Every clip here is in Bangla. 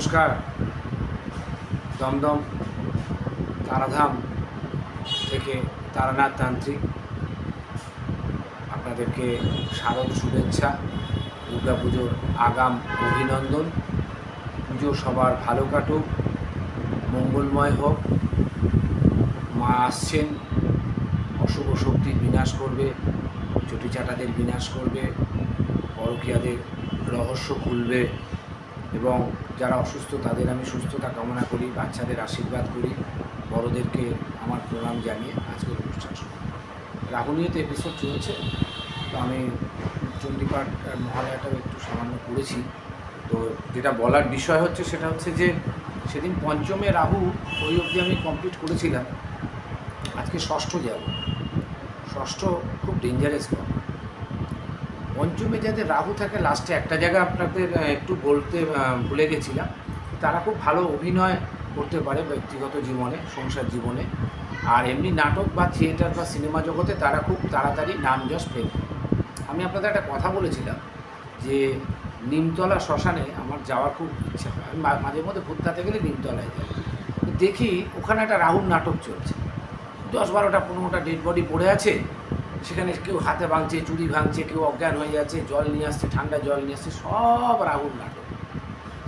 নমস্কার। দমদম তারাধাম থেকে তারানাথ তান্ত্রিক। আপনাদেরকে শারদ শুভেচ্ছা দুর্গা পুজোর আগাম অভিনন্দন। পুজো সবার ভালো কাটুক, মঙ্গলময় হোক। মা আসছেন, অশুভ শক্তির বিনাশ করবে চটিচাটাদের বিনাশ করবে, পরকীয়াদের রহস্য খুলবে। এবং যারা অসুস্থ, তাদের আমি সুস্থতা কামনা করি, বাচ্চাদের আশীর্বাদ করি। বড়দেরকে আমার প্রণাম জানিয়ে আজকের অনুষ্ঠান শুরু রাহুনীয়তে এপিসোড চলছে, তো আমি চণ্ডীপাঠ মহালয়াটাও একটু সামান্য করেছি তো যেটা বলার বিষয় হচ্ছে, সেটা হচ্ছে যে সেদিন পঞ্চমে রাহু ওই অবধি আমি কমপ্লিট করেছিলাম। আজকে ষষ্ঠ যাব। ষষ্ঠ খুব ডেঞ্জারাস কম পঞ্চমে যাদের রাহু থাকে লাস্টে একটা জায়গা আপনাদের একটু বলতে ভুলে গেছিলাম। তারা খুব ভালো অভিনয় করতে পারে ব্যক্তিগত জীবনে, সংসার জীবনে। আর এমনি নাটক বা থিয়েটার বা সিনেমা জগতে তারা খুব তাড়াতাড়ি নাম যশ পেয়ে আমি আপনাদের একটা কথা বলেছিলাম যে, নিমতলা শ্মশানে আমার যাওয়ার খুব ইচ্ছা হয়। আমি মাঝে মধ্যে ভূতনাতে গেলে নিমতলায় যাই। দেখি ওখানে একটা রাহুল নাটক চলছে। দশ বারোটা, পনেরোটা ডেড বডি পড়ে আছে। সেখানে কেউ হাতে ভাঙছে, চুরি ভাঙছে, কেউ অজ্ঞান হয়ে যাচ্ছে, জল নিয়ে আসছে, ঠান্ডা জল নিয়ে আসছে, সব রাহুল নাটক।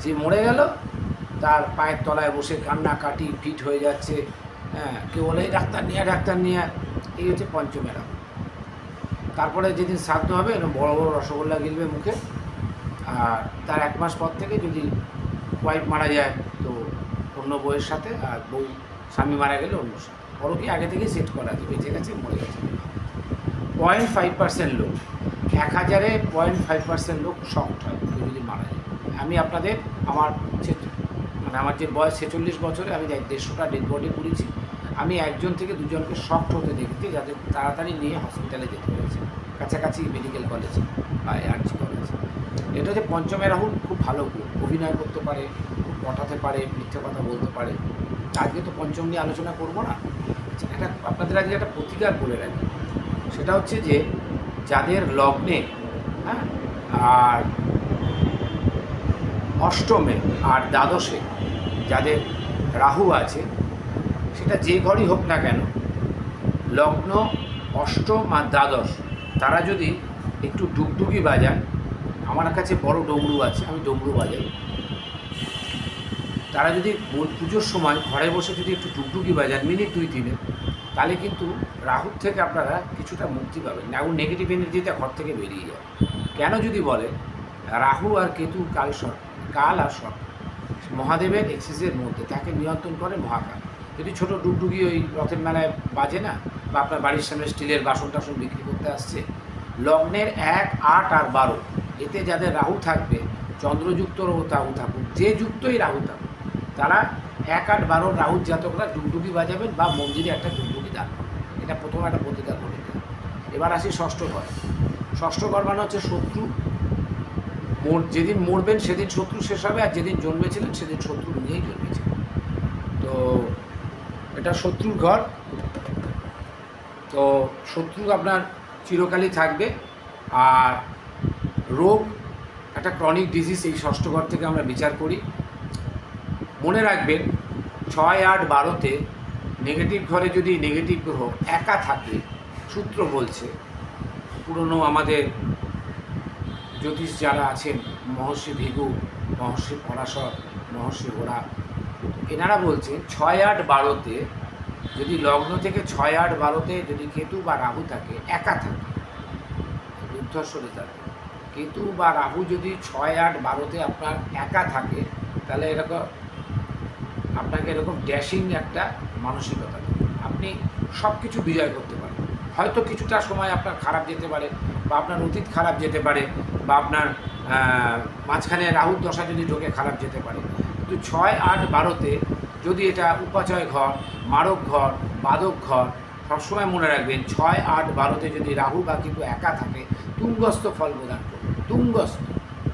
যে মরে গেল, তার পায়ের তলায় বসে কান্না কাটি, ফিট হয়ে যাচ্ছে হ্যাঁ কেউ বলে ডাক্তার নিয়ে ডাক্তার নিয়ে আয়।" এই হচ্ছে পঞ্চমের। তারপরে যেদিন শ্রাদ্ধ হবে এরকম বড় বড় রসগোল্লা গিলবে মুখে, আর তার এক মাস পর থেকে যদি ওয়াইফ মারা যায়, তো অন্য বউয়ের সাথে, আর বউ স্বামী মারা গেলে অন্য সাথে বড় কি আগে থেকেই সেট করা আছে, বেঁচে গেছে, মরে গেছে। পয়েন্ট ফাইভ পার্সেন্ট লোক। এক হাজারে পয়েন্ট ফাইভ পার্সেন্ট লোক শক্ট হয়, কেউ যদি মারা যায়। আমি আপনাদের আমার মানে আমার যে বয়স ছেচল্লিশ বছরে, আমি দেড়শোটা ডেড বডি করেছি আমি একজন থেকে দুজনকে শক্ট হতে দেখেছি যাদের তাড়াতাড়ি নিয়ে হসপিটালে যেতে হয়েছে। কাছাকাছি মেডিকেল কলেজ বা আরজি কলেজ এটা হচ্ছে পঞ্চমে রাহুল, খুব ভালো অভিনয় করতে পারে, খুব পটাতে পারে, মিথ্যে কথা বলতে পারে। আজকে তো পঞ্চম নিয়ে আলোচনা করব না। একটা আপনাদের আজকে একটা প্রতিকার বলে রাখি। সেটা হচ্ছে যে যাদের লগ্নে হ্যাঁ আর অষ্টমে আর দ্বাদশে যাদের রাহু আছে, সেটা যে ঘরই হোক না কেন, লগ্ন, অষ্টম আর দ্বাদশ, তারা যদি একটু ডুগডুগি বাজান আমার কাছে বড় ডমরু আছে, আমি ডমরু বাজাই, তারা যদি পুজোর সময় ঘরে বসে যদি একটু ডুগডুগি বাজান মিনিট দুই তিনে তাহলে কিন্তু রাহুর থেকে আপনারা কিছুটা মুক্তি পাবেন। রাহু নেগেটিভ এনার্জিটা ঘর থেকে বেরিয়ে যায়। কেন যদি বলে, রাহু আর কেতু কাল সর কাল আর সর মহাদেবের এক্সিসের মধ্যে, তাকে নিয়ন্ত্রণ করে মহাকাল। যদি ছোটো ডুগডুগি ওই রথের মেলায় বাজে না, বা আপনার বাড়ির সামনে স্টিলের বাসন টাসন বিক্রি করতে আসছে, লগ্নের এক, আট আর বারো, এতে যাদের রাহু থাকবে চন্দ্রযুক্ত রাহু থাকুক, যে যুক্তই রাহু থাকুক, তারা এক আট বারো রাহুর জাতকরা ডুগডুগি বাজাবেন বা মন্দিরে একটা ডুগডুগি এটা প্রথম একটা করে দিলাম। এবার আসি ষষ্ঠ ঘর। ষষ্ঠ ঘর মানে হচ্ছে শত্রু। মোর, যেদিন মরবেন সেদিন শত্রু শেষ হবে আর যেদিন জন্মেছিলেন সেদিন শত্রু নিয়েই জন্মেছিলেন তো এটা শত্রুর ঘর। তো শত্রু আপনার চিরকালই থাকবে। আর রোগ, একটা ক্রনিক ডিজিজ এই ষষ্ঠ ঘর থেকে আমরা বিচার করি। মনে রাখবেন, ছয় আট বারোতে নেগেটিভ ঘরে যদি নেগেটিভ গ্রহ একা থাকে, সূত্র বলছে, পুরনো আমাদের জ্যোতিষ যারা আছেন, মহর্ষি ভিগু, মহর্ষি পরাশর, মহর্ষি গোড়া এনারা বলছেন ছয় আট বারোতে যদি লগ্ন থেকে ছয় আট বারোতে যদি কেতু বা রাহু থাকে, একা থাকে দুর্ধর্ষণে থাকে, কেতু বা রাহু যদি ছয় আট বারোতে আপনার একা থাকে, তাহলে এরকম, আপনাকে এরকম ড্যাশিং একটা মানসিকতা আপনি সব কিছু বিজয় করতে পারেন। হয়তো কিছুটা সময় আপনার খারাপ যেতে পারে বা আপনার অতীত খারাপ যেতে পারে বা আপনার মাঝখানে রাহুর দশা যদি ঢোকে খারাপ যেতে পারে। কিন্তু ছয় আট বারোতে যদি এটা উপাচয় ঘর, মারক ঘর, বাদক ঘর, সবসময় মনে রাখবেন ছয় আট বারোতে যদি রাহু বা কিন্তু একা থাকে, তুঙ্গস্থ ফল প্রদান করবে। তুঙ্গস্থ।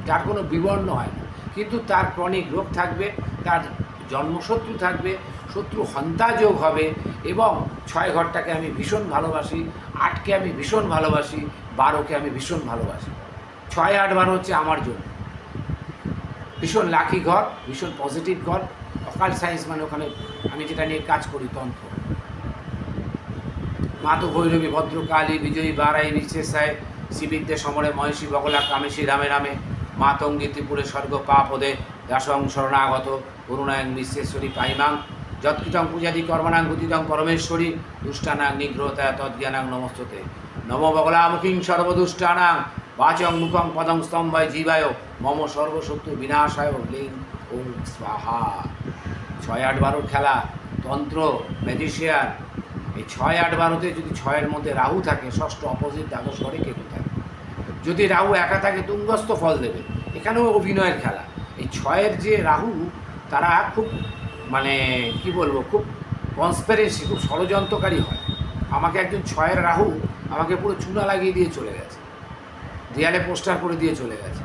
যার কোনো বিবর্ণ হয় না। কিন্তু তার ক্রনিক রোগ থাকবে, তার জন্মশত্রু থাকবে, শত্রু হন্তাযোগ হবে এবং ছয় ঘরটাকে আমি ভীষণ ভালোবাসি, আটকে আমি ভীষণ ভালোবাসি, বারোকে আমি ভীষণ ভালোবাসি। ছয় আট বারো হচ্ছে আমার জন্য। ভীষণ লাকি ঘর, ভীষণ পজিটিভ ঘর। অকাল সায়েন্স মানে ওখানে আমি যেটা নিয়ে কাজ করি, তন্ত্র। মাতো ভৈরবী, ভদ্রকালী, বিজয়ী, বারাই বিশ্বেষায় শিবিদ্যে সমরে মহেশী বগলা, কামেশী, রামে রামে মাতঙ্গী ত্রিপুরে, স্বর্গ পাপদে দাসং শরণাগত করুণায়ং বিশ্বেশ্বরী পাইমাং যৎকৃতং পূজাদি কর্মণাং গতিতং পরমেশ্বরী দুষ্টানাং নিগ্রহতায় তদ্জ্ঞানাং নমস্ততে। নম বগলামুখীং সর্বদুষ্টানাং বাচং মুখং পদং স্তম্ভায় জীবায় মম সর্বশত্রু বিনাশায় লিং ওং স্বাহা। ছয় আট বারোর খেলা, তন্ত্র, ম্যাজিশিয়ান, এই ছয় আট বারোতে যদি ছয়ের মধ্যে রাহু থাকে, ষষ্ঠ অপোজিট দ্বাদশ ঘরে কেতু থাকে। যদি রাহু একা থাকে, তুঙ্গস্থ ফল দেবে। এখানেও অভিনয়ের খেলা। ছয়ের যে রাহু, তারা খুব মানে কি বলব, খুব কনসপেরেন্সি খুব ষড়যন্ত্রকারী হয়। আমাকে একজন ছয়ের রাহু আমাকে পুরো চুনা লাগিয়ে দিয়ে চলে গেছে। দেয়ালে পোস্টার করে দিয়ে চলে গেছে।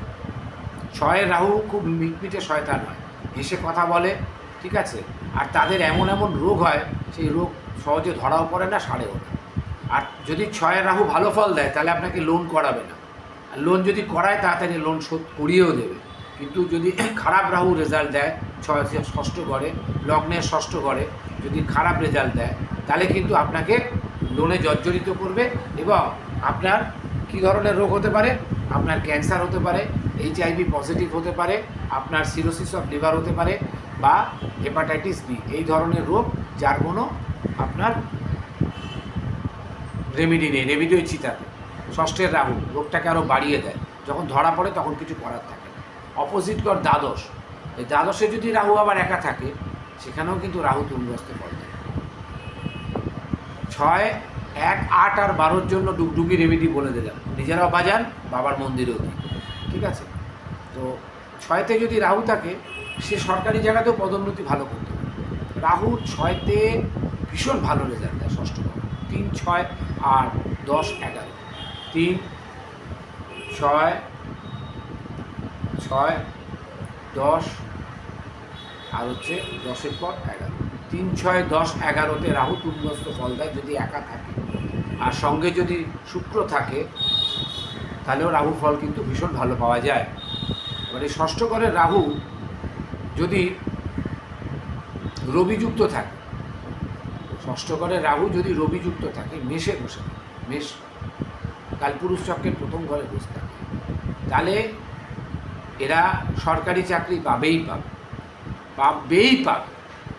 ছয়ের রাহু খুব মিটমিটে শয়তান হয়। হেসে কথা বলে, ঠিক আছে? আর তাদের এমন এমন রোগ হয়, সেই রোগ সহজে ধরাও পড়ে না, সারেও না। আর যদি ছয়ের রাহু ভালো ফল দেয়, তাহলে আপনাকে লোন করাবে না। আর লোন যদি করায়, তাড়াতাড়ি লোন শোধ করিয়েও দেবে। কিন্তু যদি খারাপ রাহু রেজাল্ট দেয়, ছয় ষষ্ঠ ঘরে লগ্নের ষষ্ঠ ঘরে যদি খারাপ রেজাল্ট দেয়, তাহলে কিন্তু আপনাকে লোনে জর্জরিত করবে এবং আপনার কী ধরনের রোগ হতে পারে? আপনার ক্যান্সার হতে পারে এইচআইভি পজিটিভ হতে পারে, আপনার সিরোসিস অফ লিভার হতে পারে বা হেপাটাইটিস বি এই ধরনের রোগ যার কোনো আপনার রেমিডি নেই রেমিডি ওই চিতাতে ষষ্ঠের রাহু রোগটাকে আরও বাড়িয়ে দেয়। যখন ধরা পড়ে তখন কিছু করার থাকে অপোজিট কর দ্বাদশ। এই দ্বাদশে যদি রাহু আবার একা থাকে, সেখানেও কিন্তু রাহু ফল দেয়। ছয়, এক, আট আর বারোর জন্য ডুগডুগি রেমিডি বলে দিলাম। নিজেরাও বাজান, বাবার মন্দিরেও ঠিক আছে? তো ছয়তে যদি রাহু থাকে, সে সরকারি জায়গাতেও পদোন্নতি ভালো করতে রাহু ছয়তে ভীষণ ভালো রেজাল্ট দেয় ষষ্ঠ তিন, ছয় আর দশ, এগারো। তিন, ছয় ছয়, দশ, আর হচ্ছে দশের পর এগারো। তিন, ছয়, দশ, এগারোতে রাহু তুলগ্রস্ত ফল দেয় যদি একা থাকে। আর সঙ্গে যদি শুক্র থাকে, তাহলেও রাহু ফল কিন্তু ভীষণ ভালো পাওয়া যায়। এবারে ষষ্ঠ ঘরের রাহু যদি রবিযুক্ত থাকে, ষষ্ঠ ঘরে রাহু যদি রবিযুক্ত থাকে, মেষে বসে মেষ কালপুরুষ চক্রের প্রথম ঘরে বসে থাকে, তাহলে এরা সরকারি চাকরি পাবেই পাবে। পাবেই পাবে।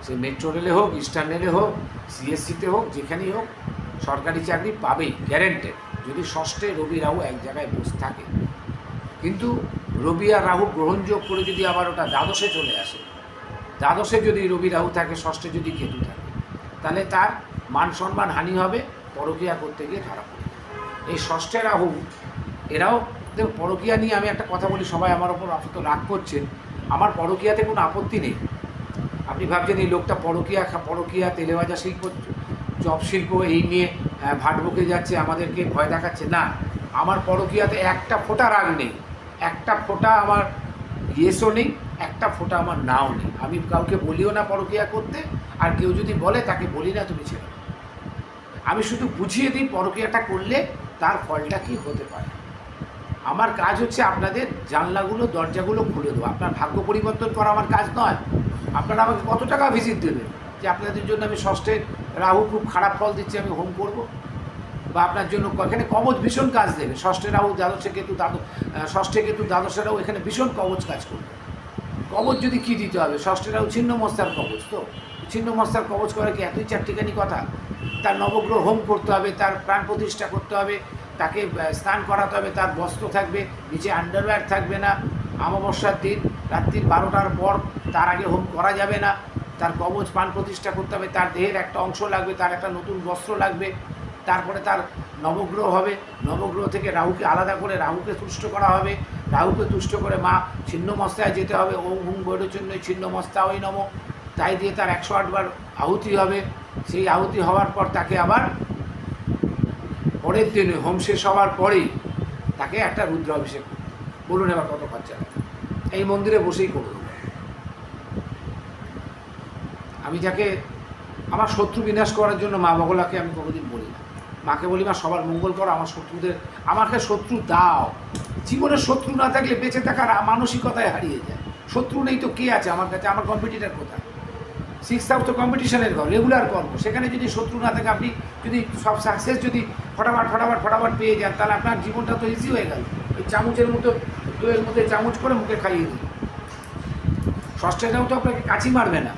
সে মেট্রো রেলে হোক ইস্টার্ন রেলে হোক সিএসসিতে হোক, যেখানেই হোক, সরকারি চাকরি পাবেই গ্যারেন্টেড যদি ষষ্ঠে রবি রাহু এক জায়গায় বসে থাকে। কিন্তু রবি আর রাহু গ্রহণযোগ করে যদি আবার ওটা দ্বাদশে চলে আসে, দ্বাদশে যদি রবি রাহু থাকে, ষষ্ঠে যদি কেতু থাকে, তাহলে তার মান সম্মান হানি হবে, পরকিয়া করতে গিয়ে খারাপ পড়ে। এই ষষ্ঠে রাহু, এরাও দেখো, পরকিয়া নিয়ে আমি একটা কথা বলি, সবাই আমার ওপর আপাতত রাগ করছেন আমার পরকিয়াতে কোনো আপত্তি নেই। আপনি ভাবছেন এই লোকটা পরকিয়া পরকিয়া, তেলেবাজা শিল্প, চপ শিল্প, এই নিয়ে ভাট বকে যাচ্ছে, আমাদেরকে ভয় দেখাচ্ছে। না, আমার পরকিয়াতে একটা ফোঁটা রাগ নেই। একটা ফোঁটা আমার ইয়েসও নেই, একটা ফোঁটা আমার নাও নেই। আমি কাউকে বলিও না পরকিয়া করতে, আর কেউ যদি বলে, তাকে বলি না, তুমি ছেড়ে আমি শুধু বুঝিয়ে দিই, পরকিয়াটা করলে তার ফলটা কি হতে পারে। আমার কাজ হচ্ছে আপনাদের জানলাগুলো, দরজাগুলো খুলে দেবো আপনার ভাগ্য পরিবর্তন করা আমার কাজ নয়। আপনারা আমাকে কত টাকা ভিজিট দেবেন? যে আপনাদের জন্য আমি ষষ্ঠে রাহু খুব খারাপ ফল দিচ্ছি, আমি হোম করব। বা আপনার জন্য এখানে কবচ ভীষণ কাজ দেবে। ষষ্ঠে রাহু, দ্বাদশে কেতু, দ্বাদশ ষষ্ঠে কেতু, দ্বাদশে রাহু, এখানে ভীষণ কবচ কাজ করবে। কবচ যদি কী দিতে হবে? ষষ্ঠে রাহু ছিন্ন মস্তার কবচ তো? ছিন্ন মস্তার কবচ করে কি এতই চারটিখানি কথা? তার নবগ্রহ হোম করতে হবে, তার প্রাণ প্রতিষ্ঠা করতে হবে তাকে স্নান করাতে হবে, তার বস্ত্র থাকবে, নিচে আন্ডারওয়্যার থাকবে না, অমাবস্যার দিন, রাত্রির বারোটার পর তার আগে হোম করা যাবে না, তার কবচ পান প্রতিষ্ঠা করতে হবে, তার দেহের একটা অংশ লাগবে, তার একটা নতুন বস্ত্র লাগবে, তারপরে তার নবগ্রহ হবে, নবগ্রহ থেকে রাহুকে আলাদা করে রাহুকে তুষ্ট করা হবে, রাহুকে তুষ্ট করে মা ছিন্নমস্তায় যেতে হবে, ওম হুম বৈরচন্য ছিন্নমস্তা ওই নম, তাই দিয়ে তার একশো আটবার আহুতি হবে, সেই আহুতি হওয়ার পর তাকে আবার পরের দিনে হোম শেষ হওয়ার পরেই তাকে একটা রুদ্র অভিষেক বলুন এবার কত খরচা এই মন্দিরে বসেই করুন। আমি যাকে, আমার শত্রু বিনাশ করার জন্য মা বগলাকে আমি কোনোদিন বলি না। মাকে বলি, মা, সবার মঙ্গল করো, আমার শত্রুদের, আমাকে শত্রু দাও। জীবনের শত্রু না থাকলে বেঁচে থাকার মানসিকতায় হারিয়ে যায়। শত্রু নেই তো কে আছে আমার কাছে? আমার কম্পিটিটার কোথায়? সিক্স হাউস তো কম্পিটিশনের ঘর রেগুলার কর্ম। সেখানে যদি শত্রু না থাকে, আপনি যদি সব সাকসেস যদি ফটাফট ফটাফট ফটাফট পেয়ে যান, তাহলে আপনার জীবনটা তো ইজি হয়ে গেল। ওই চামচের মতো, দইয়ের মধ্যে চামচ করে মুখে খাইয়ে দিল ষষ্ঠেরাও তো আপনাকে কাছি মারবে না।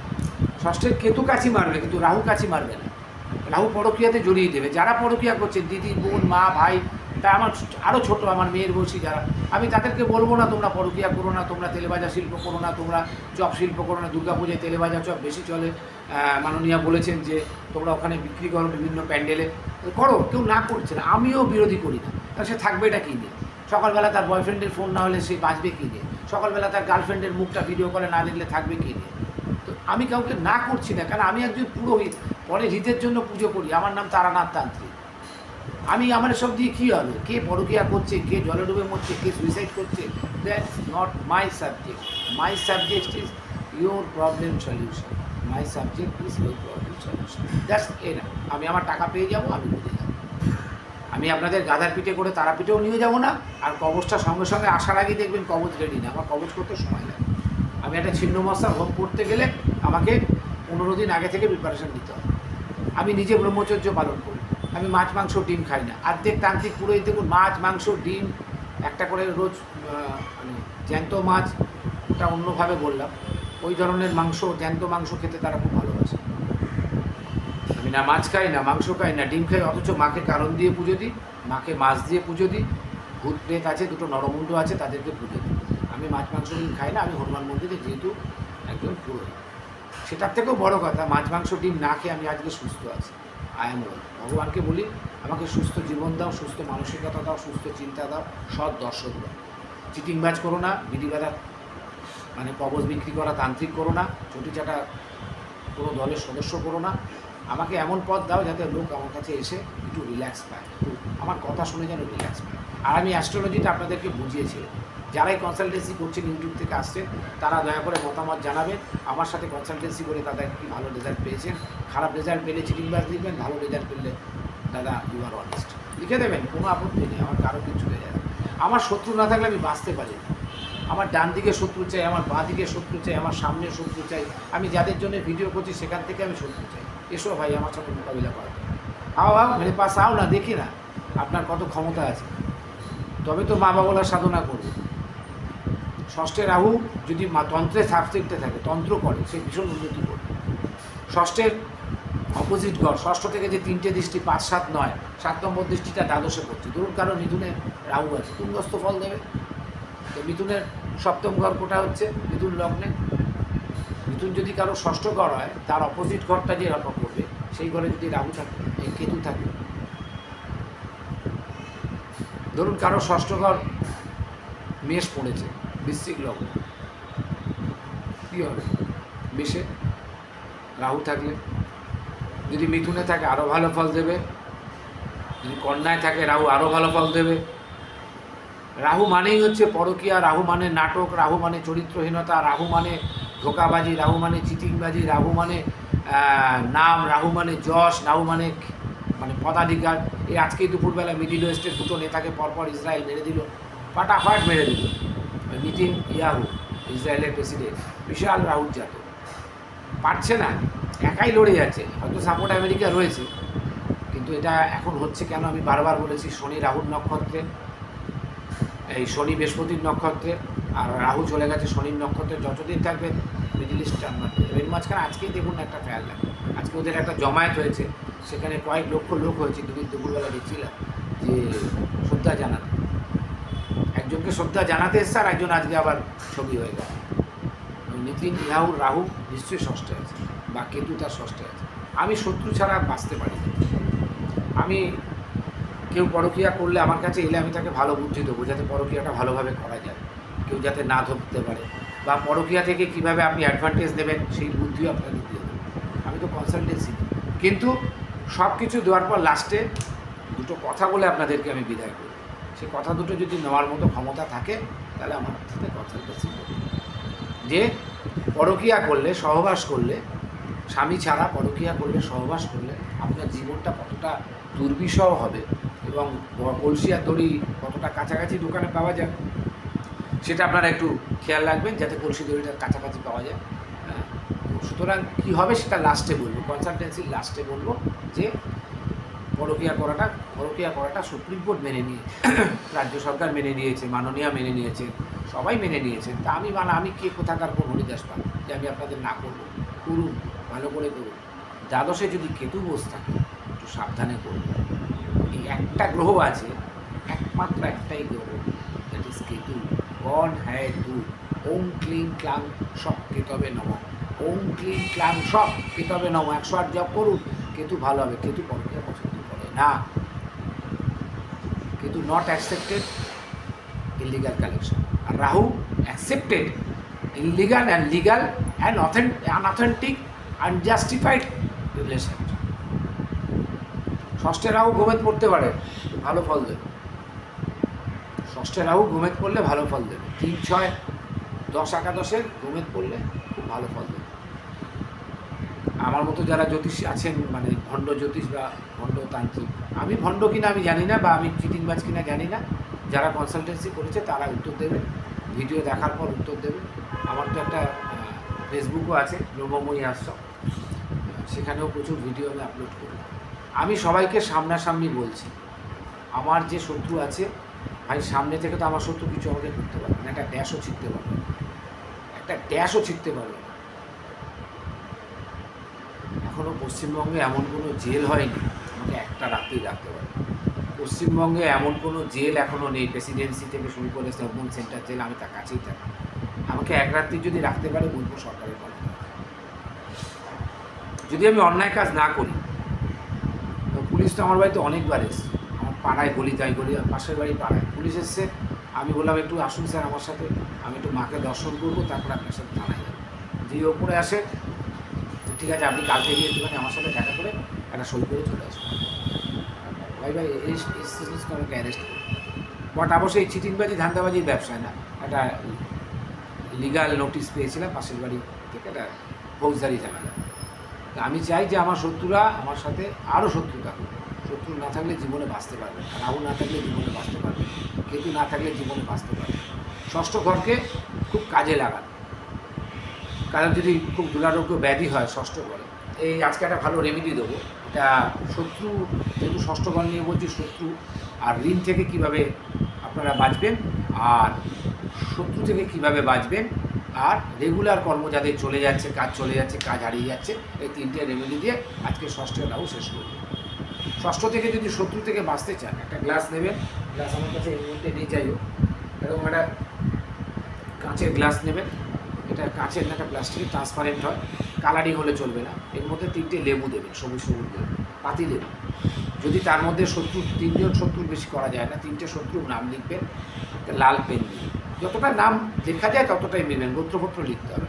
ষষ্ঠের কেতু কাছি মারবে, কিন্তু রাহু কাছি মারবে না। রাহু পরকীয়াতে জড়িয়ে দেবে। যারা পরকীয়া করছে দিদি, বোন, মা, ভাই তা আমার আরও ছোট আমার মেয়ের বয়সী যারা। আমি তাদেরকে বলব না তোমরা পরকীয়া করো না, তোমরা তেলেবাজা শিল্প করো না, তোমরা চপ শিল্প করো না, দুর্গাপূজায় তেলেবাজা চপ বেশি চলে। মাননীয়া বলেছেন যে তোমরা ওখানে বিক্রি করো বিভিন্ন প্যান্ডেলে। করো, কেউ না করছে না, আমিও বিরোধী করি না। সে থাকবে এটা কী নিয়ে? সকালবেলা তার বয়ফ্রেন্ডের ফোন না হলে সে বাঁচবে কী নিয়ে? সকালবেলা তার গার্লফ্রেন্ডের মুখটা ভিডিও কলে না দেখলে থাকবে কী নিয়ে? তো আমি কাউকে না করছি না, কারণ আমি একজন পুরোহিত। পরে হিতের জন্য পুজো করি, আমার নাম তারানাথ তান্ত্রিক। আমি আমার সব দিয়ে কী হবে? কে পরকিয়া করছে? কে জলে ডুবে মরছে? কে সুইসাইড করছে? That's not my subject my subject is your problem solution my subject is your problem solution that's এনা আমি আমার টাকা পেয়ে যাব, আমি বুঝে যাব। আমি আপনাদের গাধার পিঠে করে তারা পিঠেও নিয়ে যাব না। আর কবচটা সঙ্গে সঙ্গে আসার আগেই দেখবেন কবচ রেডি না। আমার কবচ করতে সময় লাগে। আমি একটা ছিন্ন মশলা হোম করতে গেলে আমাকে পনেরো দিন আগে থেকে প্রিপারেশান নিতে হবে। আমি নিজে ব্রহ্মচর্য পালন করি। আমি মাছ, মাংস, ডিম খাই না। অর্ধেক তান্ত্রিক পুরোই দেখুন, মাছ, মাংস, ডিম, একটা করে রোজ মানে জ্যান্ত মাছ, ওটা অন্যভাবে বললাম। ওই ধরনের মাংস, জ্যান্ত মাংস খেতে তারা খুব ভালোবাসে। আমি না মাছ খাই, না মাংস খাই, না ডিম খাই, অথচ মাকে কারণ দিয়ে পুজো দিই, মাকে মাছ দিয়ে পুজো দিই। ভূত প্রেত আছে, দুটো নরমুণ্ড আছে, তাদেরকে পুজো দিই। আমি মাছ, মাংস, ডিম খাই না, আমি হনুমান মন্দিরে যেহেতু একজন পুরোহিত। সেটার থেকেও বড় কথা, মাছ, মাংস, ডিম না খেয়ে আমি আজকে সুস্থ আছি। এম ভগবানকে বলি, আমাকে সুস্থ জীবন দাও, সুস্থ মানসিকতা দাও, সুস্থ চিন্তা দাও, সৎ দর্শক দাও। চিটিংবাজ করো না বিধিবাদা মানে কবজ বিক্রি করা তান্ত্রিক করো না, চটি কোনো দলের সদস্য করো না। আমাকে এমন পথ দাও যাতে লোক আমার কাছে এসে একটু রিল্যাক্স পায় আমার কথা শুনে যেন রিল্যাক্স পায়। আর আমি অ্যাস্ট্রোলজিটা আপনাদেরকে বুঝিয়েছিলাম। যারাই কনসালটেন্সি করছেন ইউটিউব থেকে আসছেন, তারা দয়া করে মতামত জানাবেন। আমার সাথে কনসালটেন্সি করে দাদা কি ভালো রেজাল্ট পেয়েছেন। খারাপ রেজাল্ট পেলে চিটিংবাজ লিখবেন ভালো রেজাল্ট পেলে দাদা ইউ আর অনেস্ট লিখে দেবেন, কোনো আপত্তি নেই, আমার কারও কিছু হয়ে যায়। আমার শত্রু না থাকলে আমি বাঁচতে পারি না। আমার ডান দিকে শত্রু চাই, আমার বাঁ দিকে শত্রু চাই, আমার সামনে শত্রু চাই। আমি যাদের জন্য ভিডিও করছি, সেখান থেকে আমি শত্রু চাই। এসো ভাই, আমার সাথে মোকাবিলা করা। আও আও মেরে পাশ আও না, দেখি না। আপনার কত ক্ষমতা আছে। তবে তো মা বাবালার সাধনা করবে। ষষ্ঠে রাহু যদি মা তন্ত্রের সাবজেক্টে থাকে, তন্ত্র করে, সে ভীষণ উন্নতি করবে। ষষ্ঠের অপোজিট ঘর ষষ্ঠ থেকে যে তিনটে দৃষ্টি, পাঁচ, সাত, নয়, সাত নম্বর দৃষ্টিটা দ্বাদশে পড়ছে। ধরুন কারও মিথুনে রাহু আছে, তুঙ্গস্থ ফল দেবে। তো মিথুনের সপ্তম ঘর কোটা হচ্ছে, মিথুন লগ্নে। মিথুন যদি কারও ষষ্ঠ ঘর হয়, তার অপোজিট ঘরটা যে রকম করবে, সেই ঘরে যদি রাহু থাকে কেতু থাকে। ধরুন কারও ষষ্ঠ ঘর মেষ পড়েছে বৃশ্চিক লগ্ন কী হবে? মেষে রাহু থাকলে? যদি মিথুনে থাকে আরও ভালো ফল দেবে। যদি কন্যায় থাকে, রাহু আরও ভালো ফল দেবে। রাহু মানেই হচ্ছে পরকীয়া, রাহু মানে নাটক, রাহু মানে চরিত্রহীনতা, রাহু মানে ধোকাবাজি, রাহু মানে চিটিংবাজি, রাহু মানে নাম, রাহু মানে যশ, রাহু মানে মানে পদাধিকার। এই আজকেই দুপুরবেলা মিডিল ওয়েস্টের দুটো নেতাকে পরপর ইসরায়েল মেরে দিল। ফাটাফাট মেরে দিল। নিতিন ইয়াহু ইসরায়েলের প্রেসিডেন্ট বিশাল রাহুল জাতক। পারছে না, একাই লড়ে যাচ্ছে। হয়তো সাপোর্ট আমেরিকা রয়েছে, কিন্তু এটা এখন হচ্ছে কেন আমি বারবার বলেছি, শনি রাহুল নক্ষত্রে, এই শনি বৃহস্পতির নক্ষত্রে, আর রাহু চলে গেছে শনির নক্ষত্রে, যতদিন থাকবে মিডিল ইস্ট এর মাঝখানে আজকেই দেখুন একটা ফেয়ার লাগে আজকে ওদের একটা জমায়েত হয়েছে, সেখানে কয়েক লক্ষ লোক হয়েছে দুদিন দুপুরবেলা দেখছিলাম যে শ্রদ্ধা জানাতে। একজনকে শ্রদ্ধা জানাতে এসছে, আর একজন আজকে আবার ছবি হয়ে গেল। নীতিন ইয়াহু রাহু নিশ্চয়ই ষষ্ঠে আছে, বা কেতু তার ষষ্ঠে আছে। আমি শত্রু ছাড়া বাঁচতে পারি। আমি কেউ পরকীয়া করলে আমার কাছে এলে আমি তাকে ভালো বুদ্ধি দেবো, যাতে পরকীয়াটা ভালোভাবে করা যায়। কেউ যাতে না ধরতে পারে, বা পরকীয়া থেকে কীভাবে আপনি অ্যাডভান্টেজ দেবেন, সেই বুদ্ধিও আপনাকে দিয়ে দেবো। আমি তো কনসালটেন্সি কিন্তু সব কিছু দেওয়ার পর লাস্টে দুটো কথা বলে আপনাদেরকে আমি বিদায় করি সেই কথা দুটো যদি নেওয়ার মতো ক্ষমতা থাকে, তাহলে আমার সাথে কনসালটেন্সি করুন যে পরকীয়া করলে, সহবাস করলে, স্বামী ছাড়া পরকীয়া করলে, সহবাস করলে আপনার জীবনটা কতটা দুর্বিষহ হবে এবং কলসিয়া দড়ি কতটা কাছাকাছি দোকানে পাওয়া যায়, সেটা আপনারা একটু খেয়াল রাখবেন যাতে কলসি দড়িটা কাছাকাছি পাওয়া যায় হ্যাঁ। সুতরাং কী হবে সেটা লাস্টে বলব কনসালটেন্সির লাস্টে বলব যে পরকিয়া করাটা পরকিয়া করাটা সুপ্রিম কোর্ট মেনে নিয়ে, রাজ্য সরকার মেনে নিয়েছে, মাননীয়া মেনে নিয়েছে, সবাই মেনে নিয়েছেন তা আমি মানে আমি কে কোথাকার কোন হরিদাস পাল, যে আমি আপনাদের না করব। করুন, ভালো করে করুন। দ্বাদশে যদি কেতু বস থাকে, একটু সাবধানে করুন। এই একটা গ্রহ আছে, একমাত্র একটাই গ্রহ দ্যাট ইজ কেতু। গড হ্যায় তু, ওম ক্লিং ক্লাং সব কেতবে নম। ওম ক্লিং ক্লাং সব কেতবে নম। একশো আট জব করুন, কেতু ভালো হবে, কেতু করে না। কিন্তু not accepted illegal collection R Rahu accepted illegal and legal and unauthentic unjustified relation ষষ্ঠে Rahu গোমেদ পড়তে পারে, ভালো ফল দেবে। ষষ্ঠে রাহু গোমেদ পড়লে ভালো ফল দেবে। তিন, ছয়, দশ, একাদশের গোমেদ পড়লে খুব ভালো ফল দেবে। আমার মতো যারা জ্যোতিষ আছেন মানে ভণ্ড জ্যোতিষ বা ভণ্ড তান্ত্রিক, আমি ভণ্ড কিনা আমি জানি না বা আমি চিটিংবাজ কিনা জানি না। যারা কনসালটেন্সি করেছে তারা উত্তর দেবে, ভিডিও দেখার পর উত্তর দেবে। আমার তো একটা ফেসবুকও আছে ব্রহ্মময়ী আশ্রম। সেখানেও প্রচুর ভিডিও আমি আপলোড করি। আমি সবাইকে সামনাসামনি বলছি, আমার যে শত্রু আছে, ভাই, সামনে থেকে তো আমার শত্রু কিছু আমাকে করতে পারবে না, একটা ড্যাশও ছিটতে পারবে একটা ড্যাশও ছিটতে পারবে না এখনও পশ্চিমবঙ্গে এমন কোনো জেল হয়নি? আমাকে একটা রাত্রি রাখতে পারে। পশ্চিমবঙ্গে এমন কোনো জেল এখনও নেই প্রেসিডেন্সি থেকে শুরু করে সাবমন সেন্টার জেল, আমি তার কাছেই থাকি। আমাকে এক রাত্রি যদি রাখতে পারে, বলব সরকারের কথা যদি আমি অন্যায় কাজ না করি, তো পুলিশ তো আমার বাড়িতে অনেকবার এসছে। আমার পাড়ায় গলি তাই গলি পাশের বাড়ি পাড়ায়। পুলিশ এসছে, আমি বললাম, একটু আসুন স্যার আমার সাথে, আমি একটু মাকে দর্শন করব, তারপর আপনার সাথে থানায় যাব। যেই ওপরে আসে ঠিক আছে, আপনি কালকে গিয়ে একটুখানি আমার সাথে দেখা করে একটা সই করে চলে আসবেন। ভাই ভাই, এই এই জিনিসটা আমাকে অ্যারেস্ট বাট অবশ্যই এই চিটিংবাজি, ধান্দাবাজির ব্যবসায় না। একটা লিগাল নোটিশ পেয়েছিলাম পাশের বাড়ি থেকে একটা ফৌজদারি ঝামেলা তা আমি চাই যে আমার শত্রুরা আমার সাথে আরও শত্রু থাকুক শত্রু না থাকলে জীবনে বাঁচতে পারবে রাহু না থাকলে জীবনে বাঁচতে পারবে কেতু না থাকলে জীবনে বাঁচতে পারবে ষষ্ঠ ঘরকে খুব কাজে লাগান। কারণ যদি খুব দুরারোগ্য ব্যাধি হয় ষষ্ঠ ঘরে এই আজকে একটা ভালো রেমেডি দেবো। এটা শত্রু, যেহেতু ষষ্ঠ ঘর নিয়ে বলছি শত্রু, আর ঋণ থেকে কীভাবে আপনারা বাঁচবেন, আর শত্রু থেকে কীভাবে বাঁচবেন, আর রেগুলার কর্ম যাদের চলে যাচ্ছে, কাজ চলে যাচ্ছে, কাজ হারিয়ে যাচ্ছে, এই তিনটে রেমেডি দিয়ে আজকে ষষ্ঠের রাহু শেষ করব। ষষ্ঠ থেকে যদি শত্রু থেকে বাঁচতে চান, একটা গ্লাস নেবেন গ্লাস আমার কাছে এই মুহূর্তে নিয়ে যাইও এরকম একটা কাঁচের গ্লাস নেবেন এটা কাঁচের না একটা প্লাস্টিকের ট্রান্সপারেন্ট হয় কালারিং হলে চলবে না। এর মধ্যে তিনটে লেবু দেবেন, সবুজ সবুজ দেবেন পাতি লেবু। যদি তার মধ্যে শত্রু, তিনজন শত্রুর বেশি করা যায় না, তিনটে শত্রুর নাম লিখবেন লাল পেন দিয়ে। যতটা নাম লেখা যায় ততটাই নেবেন গোত্রপত্র লিখতে হবে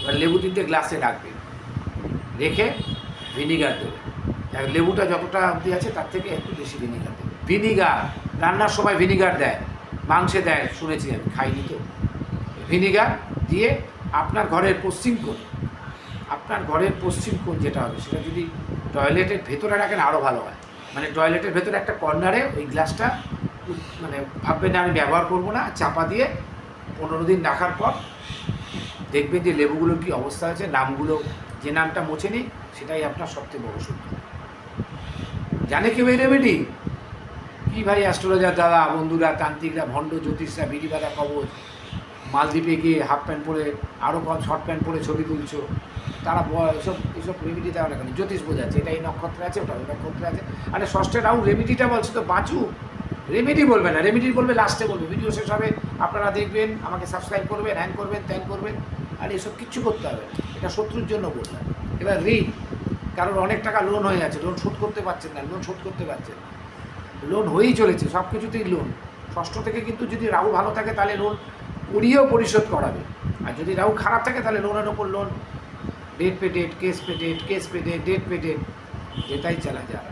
এবার লেবু তিনটে গ্লাসে রাখবেন। রেখে ভিনিগার দেবেন। লেবুটা যতটা অবধি আছে তার থেকে একটু বেশি ভিনিগার দেবেন। ভিনিগার রান্নার সময় ভিনিগার দেয়, মাংসে দেয়, শুনেছি আমি, খাইনি তো। ভিনিগার দিয়ে আপনার ঘরের পশ্চিম কোণ, আপনার ঘরের পশ্চিম কোণ যেটা হবে, সেটা যদি টয়লেটের ভেতরে রাখেন আরও ভালো হয়। মানে টয়লেটের ভেতরে একটা কর্নারে ওই গ্লাসটা মানে ভাববেন না আমি ব্যবহার করব না, চাপা দিয়ে পনেরো দিন রাখার পর দেখবেন যে লেবুগুলোর কী অবস্থা আছে নামগুলো, যে নামটা মোছেনি সেটাই আপনার সবচেয়ে বড় শত্রু জানে কেউ এই রেমেডি কী ভাই অ্যাস্ট্রোলজার দাদা, বন্ধুরা, তান্ত্রিকরা, ভণ্ড, জ্যোতিষরা বিড়িবাদা কবচ মালদ্বীপে গিয়ে হাফ প্যান্ট পরে আরও কম শর্ট প্যান্ট পরে ছবি তুলছো। তারা এসব এসব রেমিডি দেওয়া না জ্যোতিষ বোঝাচ্ছে এটা এই নক্ষত্রে আছে ওটা ওই নক্ষত্রে আছে। আরে ষষ্ঠে রাহু রেমিডিটা বলছে তো, বাঁচু। রেমেডি বলবে না রেমেডি বলবে লাস্টে বলবে। ভিডিও শেষ হবে, আপনারা দেখবেন, আমাকে সাবস্ক্রাইব করবেন হ্যান করবেন ত্যান করবেন। আর এসব কিচ্ছু করতে হবে এটা শত্রুর জন্য বললাম এবার ঋণ, কারোর অনেক টাকা লোন হয়ে আছে লোন শোধ করতে পারছেন না লোন শোধ করতে পারছেন না। লোন হয়েই চলেছে সব কিছুতেই লোন ষষ্ঠ থেকে কিন্তু যদি রাহু ভালো থাকে, তাহলে লোন করিয়েও পরিশোধ করাবে। আর যদি রাহু খারাপ থাকে, তাহলে লোনের ওপর loan date pay date case pay date case pay date date pay date যেটাই চালা যারা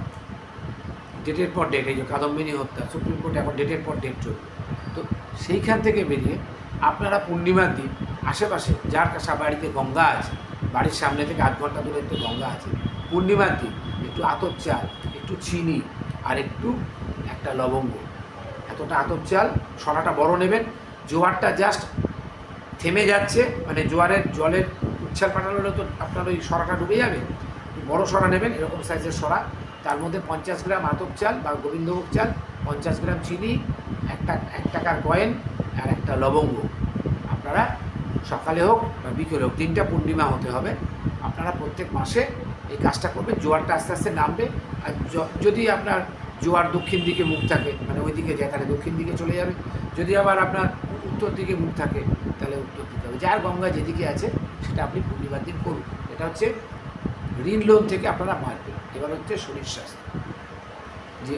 ডেটের পর ডেট এই যে কাদম্বিনী হত্যা, সুপ্রিম কোর্টে এখন ডেটের পর ডেট চলবে। তো সেইখান থেকে বেরিয়ে আপনারা পূর্ণিমার দিন আশেপাশে, যার কাছে বাড়িতে গঙ্গা আছে, বাড়ির সামনে থেকে আধ ঘণ্টা দূরে একটু গঙ্গা আছে, পূর্ণিমার দিন একটু আতর চাল, একটু চিনি আর একটু একটা লবঙ্গ। এতটা আতর চাল সরাটা বড় নেবেন জোয়ারটা জাস্ট থেমে যাচ্ছে মানে জোয়ারের জলের উচ্ছাল পাঠানো হলে তো আপনার ওই সরাটা ডুবে যাবে। বড় সরা নেবেন, এরকম সাইজের সরা। তার মধ্যে পঞ্চাশ গ্রাম আতপ চাল বা গোবিন্দভোগ চাল, পঞ্চাশ গ্রাম চিনি, একটা, এক টাকার কয়েন আর একটা লবঙ্গ। আপনারা সকালে হোক বা বিকেলে হোক তিনটা পূর্ণিমা হতে হবে। আপনারা প্রত্যেক মাসে এই কাজটা করবেন, জোয়ারটা আস্তে আস্তে নামবে। আর যদি আপনার জোয়ার দক্ষিণ দিকে মুখ থাকে মানে ওই দিকে যায়, তাহলে দক্ষিণ দিকে চলে যাবে। যদি আবার আপনার উত্তর দিকে মুখ থাকে, তাহলে উত্তর দিতে হবে। যার গঙ্গা যেদিকে আছে, সেটা আপনি পূর্ণিমার দিন করুন। এটা হচ্ছে ঋণ লোন থেকে আপনারা বাঁচবেন এবার হচ্ছে শরীর স্বাস্থ্য। যে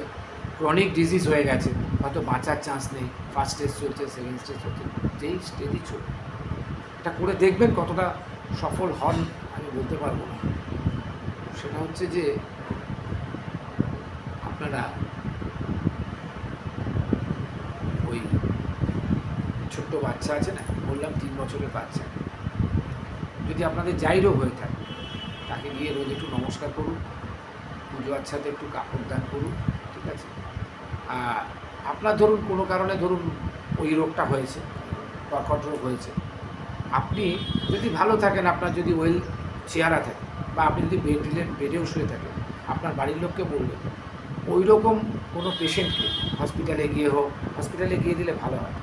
ক্রনিক ডিজিজ হয়ে গেছে, হয়তো বাঁচার চান্স নেই ফার্স্ট স্টেজ চলছে সেকেন্ড স্টেজ চলছে, যেই স্টেজই চলবে এটা করে দেখবেন কতটা সফল হন, আমি বলতে পারব না। সেটা হচ্ছে যে আপনারা ওই ছোট্ট বাচ্চা আছে না, বললাম তিন বছরের বাচ্চা। যদি আপনাদের যাই রোগ হয়ে থাকে, তাকে গিয়ে রোজ একটু নমস্কার করুন, পুজো আচ্ছাতে একটু কাপড় দান করুন, ঠিক আছে? আর আপনার ধরুন, কোনো কারণে ধরুন ওই রোগটা হয়েছে কর্কট রোগ হয়েছে, আপনি যদি ভালো থাকেন, আপনার যদি ওয়েল চেহারা থাকে বা আপনি যদি বেড দিলেন বেডেও শুয়ে থাকেন, আপনার বাড়ির লোককে বলবেন ওই রকম কোনো পেশেন্টকে হসপিটালে গিয়ে হোক হসপিটালে গিয়ে দিলে ভালো হয়।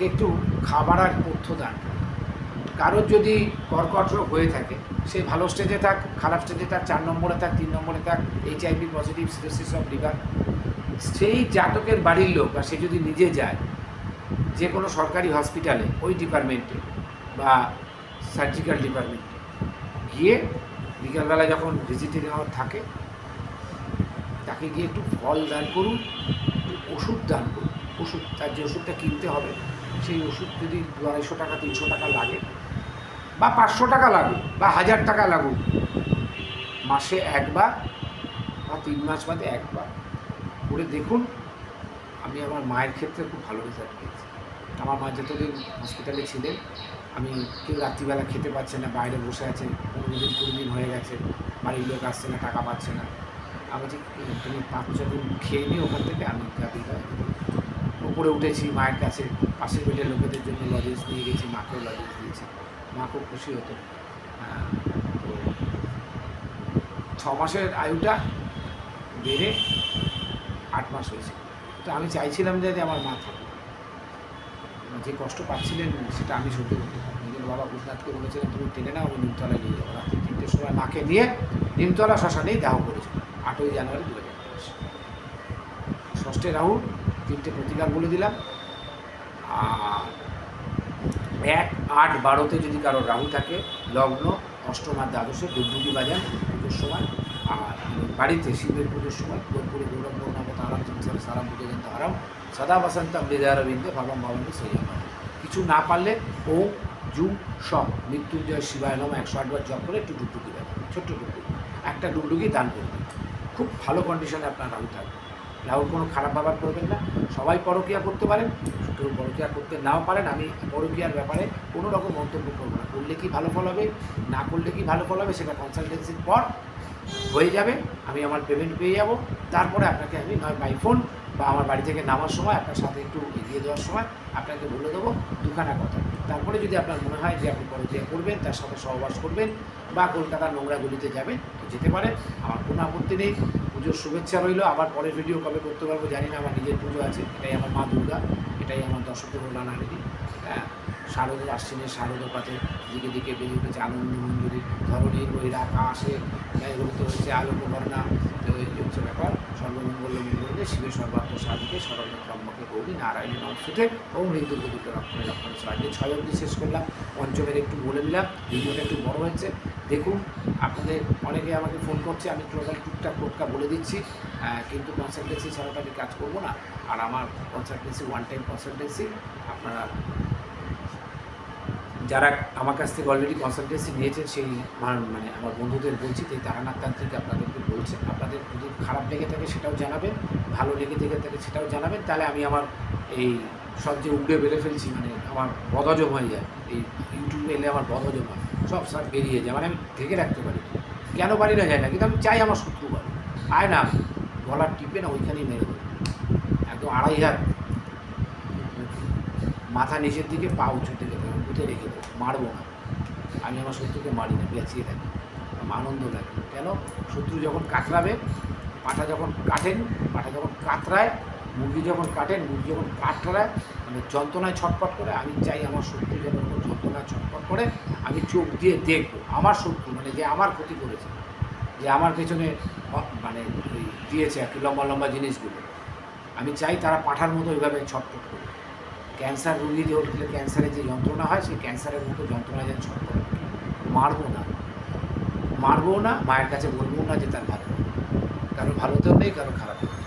তাকে একটু খাবার আর পথ্য দান। কারোর যদি কর্কট রোগ হয়ে থাকে, সে ভালো স্টেজে থাক, খারাপ স্টেজে থাক, চার নম্বরে থাক, তিন নম্বরে থাক H IV positive cirrhosis of liver সেই জাতকের বাড়ির লোক বা সে যদি নিজে যায়, যে কোনো সরকারি হসপিটালে ওই ডিপার্টমেন্টে বা সার্জিক্যাল ডিপার্টমেন্টে গিয়ে বিকালবেলা যখন ভিজিটিং আওয়ার থাকে, তাকে গিয়ে একটু ফল দান করুন, একটু ওষুধ দান করুন। ওষুধ, তার যে ওষুধটা কিনতে হবে সেই ওষুধ যদি দু আড়াইশো টাকা, তিনশো টাকা লাগে, বা পাঁচশো টাকা লাগুক বা হাজার টাকা লাগুক, মাসে একবার বা তিন মাস বাদে একবার করে দেখুন, আমি আমার মায়ের ক্ষেত্রে খুব ভালো রেজাল্ট পেয়েছি। আমার মা যতদিন হসপিটালে ছিলেন, আমি কেউ রাত্রিবেলা খেতে পাচ্ছে না, বাইরে বসে আছে, পনেরো দিন, কুড়ি দিন হয়ে গেছে, বাড়ির লোক আসছে না, টাকা পাচ্ছে না। আমি যে তুমি পাঁচ ছ দিন খেয়ে নিয়ে ওখান থেকে আমি উপরে উঠেছি মায়ের কাছে। পাশের বেডের লোকেদের জন্য লজেন্স নিয়ে গেছি মাকেও লজেন্স দিয়েছি। মা খুব খুশি হতো। আহ, তো ছ মাসের আয়ুটা বেড়ে আট মাস হয়েছে। তো আমি চাইছিলাম যে আমার মা থাকে। যে কষ্ট পাচ্ছিলেন সেটা আমি সহ্য করতে পারি নিজের বাবা ভূতনাথকে বলেছিলেন তুমি টেনে নাও আমি নিমতলায় নিয়ে যাব। রাত্রি তিনটের সময় মাকে নিয়ে নিমতলা শ্মশানেই দাহ করেছিল আটই জানুয়ারি দু হাজার বাইশ ষষ্ঠে রাহুল তিনটে প্রতিকার বলে দিলাম। আর এক আট বারোতে যদি কারও রাহু থাকে, লগ্ন, অষ্টম আর দ্বাদশে দুর্দুটি বাজান, পুজোর সময়। আর বাড়িতে শিবের পুজোর সময় কর্পূরে গৌরব আরাম, সংসার, সারাম পুজো কিন্তু আরাম সদা বসন্ত, মৃদয়ারবিন্দে ভাবম ভাবন্তি সেই কিছু না পারলে ও জু সব মৃত্যুঞ্জয়, শিবায় নম একশো আটবার জপ করে একটু ডুবডুকি দেবেন ছোট্ট ডুবডুকি একটা ডুবডুকি দান করবেন। খুব ভালো কন্ডিশনে আপনার রাহু থাকবে। রাহুল কোনো খারাপ ব্যবহার করবেন না। সবাই পরকিয়া করতে পারেন, কেউ পরকিয়া করতে নাও পারেন, আমি পরকিয়ার ব্যাপারে কোনো রকম মন্তব্য করব না। করলে কি ভালো ফল হবে, না করলে কি ভালো ফল হবে, সেটা কনসালটেন্সির পর হয়ে যাবে, আমি আমার পেমেন্ট পেয়ে যাব। তারপরে আপনাকে আমি নয় বাই ফোন বা আমার বাড়ি থেকে নামার সময়, আপনার সাথে একটু এগিয়ে দেওয়ার সময় আপনাকে বলে দেবো দুখানা কথা। তারপরে যদি আপনার মনে হয় যে আপনি পরকিয়া করবেন, তার সাথে সহবাস করবেন বা কলকাতার নোংরাগুলিতে যাবেন যেতে পারে। আমার কোনো আপত্তি নেই। পুজোর শুভেচ্ছা রইল। আবার পরের ভিডিও কবে করতে পারব জানি না। আমার নিজের পুজো আছে। এটাই আমার মা দুর্গা। এটাই আমার দর্শকের নানা দিদি হ্যাঁ। শারদ আশ্বিনের শারদ পাতে দিকে দিকে বেরিয়ে উঠেছে আনন্দ মঞ্জুরি ধরনের বৈরা আকাশে এগুলো তো হচ্ছে আলোকবর্ণা, তো এই হচ্ছে ব্যাপার। সর্বমঙ্গল মঙ্গলে শিবের সর্বাত্ম সাধকে শরণ্য ব্রহ্মকে, গৌরী, নারায়ণ, নমস্তুতে ও মৃত্যু দুটো রক্ষণে রক্ষণে সাহায্যে ছয় অবধি শেষ করলাম। পঞ্চমের একটু বলে দিলাম ভিডিওটা একটু বড় হয়েছে। দেখুন, আপনাদের অনেকে আমাকে ফোন করছে, আমি টোটাল টুকটাক টোটকা বলে দিচ্ছি কিন্তু কনসালটেন্সি ছাড়া আমি কাজ করব না। আর আমার কনসালটেন্সি ওয়ান টাইম কনসালটেন্সি আপনারা যারা আমার কাছ থেকে অলরেডি কনসালটেন্সি নিয়েছেন, সেই মানে আমার বন্ধুদের বলছি তাই তারানাথ তান্ত্রিক আপনাদেরকে বলছে, আপনাদের যদি খারাপ লেগে থাকে সেটাও জানাবেন, ভালো লেগে থেকে থাকে সেটাও জানাবেন, তাহলে আমি আমার এই সব যে উগড়ে বেড়ে ফেলছি মানে আমার বদহজম হয়ে যায়, এই ইউটিউবে এলে আমার বদহজম হয়, সব সব বেরিয়ে যায় মানে আমি ঢেকে রাখতে পারি। কেন পারি না যায় না, কিন্তু আমি চাই আমার শত্রু পারে আয় না, গলার টিপে না ওইখানেই মেরে দেবো। একদম আড়াই হাত, মাথা নিচের দিকে, পা উঁচুর দিকে। পুঁতে রেখে দেবো, মারবো না। আমি আমার শত্রুকে মারি না বেঁচিয়ে থাকি আমার আনন্দ লাগে। কেন? শত্রু যখন কাতরাবে, পাটা যখন কাটেন, পাটা যখন কাতরায়, মুরগি যখন কাটেন, মুরগি যখন কাতরায় মানে যন্ত্রণায় ছটপট করে, আমি চাই আমার শত্রু কোনো যন্ত্রণায় ছটপট করে, আমি চোখ দিয়ে দেখব, আমার শত্রু মানে যে আমার ক্ষতি করেছে, যে আমার পেছনে মানে দিয়েছে আর কি, লম্বা লম্বা জিনিসগুলো। আমি চাই তারা পাঠার মতো ওইভাবে ছটপট করে ক্যান্সার রুগী যে উঠলে ক্যান্সারের যে যন্ত্রণা হয়, সেই ক্যান্সারের মতো যন্ত্রণা যেন ছটপট মারবো না। মারবো না, মায়ের কাছে বলব না যে তার ভালো। কারও ভালো তো নেই, কারও খারাপ নেই।